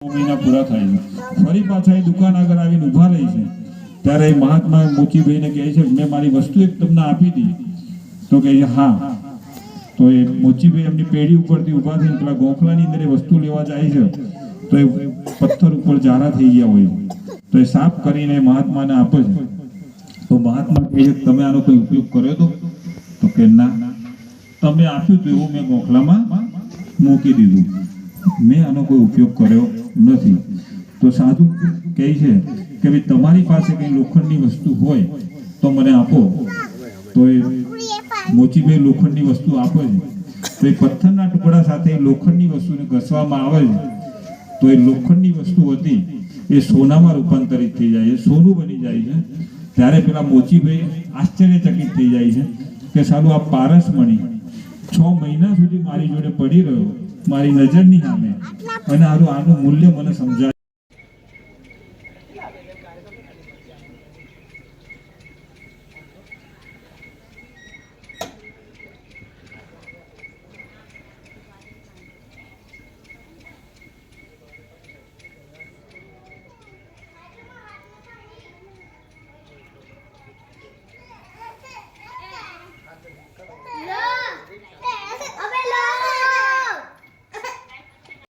ફરી પાછા એ દુકાન આગળ આવીને ઊભા રહી છે. ત્યારે એ મહાત્મા મોચીભાઈને કહે છે, મેં મારી વસ્તુ એક તમને આપી હતી તો કહે હા. તો એ મોચીભાઈ એમની પેઢી ઉપરથી ઊભા થઈને પેલા ગોખલાની અંદર વસ્તુ લેવા જાય છે, તો એ પથ્થર ઉપર જારા થઈ ગયા હોય. તો એ સાફ કરીને મહાત્માને આપે છે. તો મહાત્મા કહે છે, તમે આનો કોઈ ઉપયોગ કર્યો તો? તો કે, ના. તમે આપ્યું તો એવું મેં ગોખલામાં મૂકી દીધું. મેં આનો કોઈ ઉપયોગ કર્યો નથી. તો સાધુ કહે છે કે ભાઈ તમારી પાસે કંઈ લોખંડની વસ્તુ હોય તો મને આપો. તો એ મોચીભાઈ લોખંડની વસ્તુ આપે છે. તો એ પથ્થરના ટુકડા સાથે લોખંડની વસ્તુને ઘસવામાં આવે છે. તો એ લોખંડની વસ્તુ હતી એ સોનામાં રૂપાંતરિત થઈ જાય છે. સોનું બની જાય છે. ત્યારે પેલા મોચીભાઈ આશ્ચર્યચકિત થઈ જાય છે કે સારું આ પારસ મણી છ મહિના સુધી મારી જોડે પડી રહ્યો. મારી નજરની સામે. અને આનું આનું મૂલ્ય મને સમજાય.